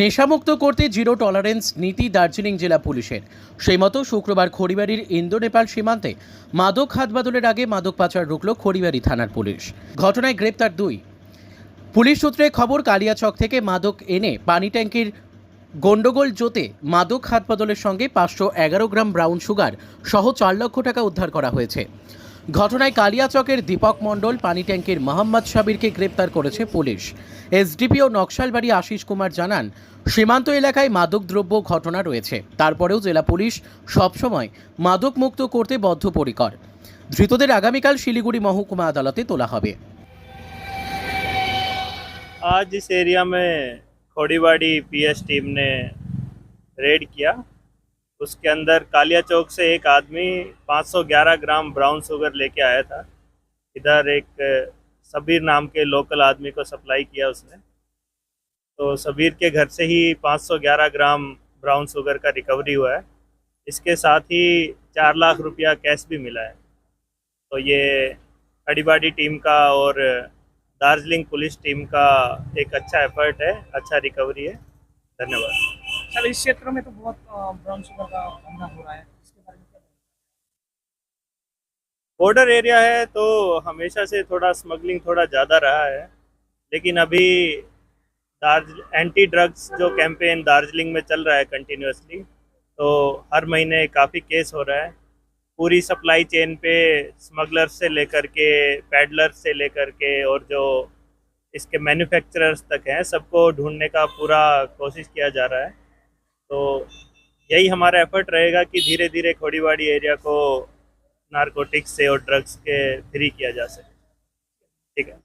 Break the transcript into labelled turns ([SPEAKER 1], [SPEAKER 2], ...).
[SPEAKER 1] নেশামুক্ত করতে zero tolerance নীতি দার্জিলিং জেলা পুলিশের। সেই মতো শুক্রবার খড়িবাড়ির ইন্দো নেপাল সীমান্তে মাদক হাত বদলের আগে মাদক পাচার রুখল খড়িবাড়ি থানার পুলিশ। ঘটনায় গ্রেপ্তার দুই। পুলিশ সূত্রে খবর, কালিয়াচক থেকে মাদক এনে পানি ট্যাঙ্কির গন্ডগোল জোতে মাদক হাত বদলের সঙ্গে পাঁচশো এগারো গ্রাম ব্রাউন সুগার সহ চার লক্ষ টাকা উদ্ধার করা হয়েছে। ঘটনায় কালিয়াচকের দীপক মণ্ডল পানি ট্যাঙ্কির মোহাম্মদ সাবিরকে গ্রেপ্তার করেছে পুলিশ এসডিপিও নকশালবাড়ি আশিস কুমার জানান সীমান্ত এলাকায় মাদকদ্রব্য ঘটনা রয়েছে তারপরেও জেলা পুলিশ সবসময় মাদক মুক্ত করতে বদ্ধপরিকর ধৃতদের আগামীকাল শিলিগুড়ি মহকুমা আদালতে তোলা হবে
[SPEAKER 2] आज इस एरिया में खोड़ीवाड़ी पीएस टीम ने रेड किया उसके अंदर कालिया चौक से एक आदमी 511 ग्राम ब्राउन शुगर लेके आया था। इधर एक सबीर नाम के लोकल आदमी को सप्लाई किया उसने। तो सबीर के घर से ही 511 ग्राम ब्राउन शुगर का रिकवरी हुआ है। इसके साथ ही चार लाख रुपया कैश भी मिला है। तो ये खड़ीबाड़ी टीम का और दार्जिलिंग पुलिस टीम का एक अच्छा एफर्ट है अच्छा रिकवरी है। धन्यवाद।
[SPEAKER 3] सर इस क्षेत्र में तो बहुत ब्राउन शुगर का धंधा हो रहा है।
[SPEAKER 2] बॉर्डर एरिया है? तो हमेशा से थोड़ा स्मगलिंग थोड़ा ज़्यादा रहा है। लेकिन अभी दार्ज एंटी ड्रग्स जो कैंपेन दार्जिलिंग में चल रहा है कंटिन्यूसली तो हर महीने काफ़ी केस हो रहा है। पूरी सप्लाई चेन पे स्मगलर से लेकर के पैडलर से लेकर के और जो इसके मैन्युफैक्चरर्स तक हैं, सबको ढूँढने का पूरा कोशिश किया जा रहा है। तो यही हमारा एफर्ट रहेगा कि धीरे धीरे खोड़ीवाड़ी एरिया को नारकोटिक्स से और ड्रग्स के फ्री किया जा सके। ठीक है।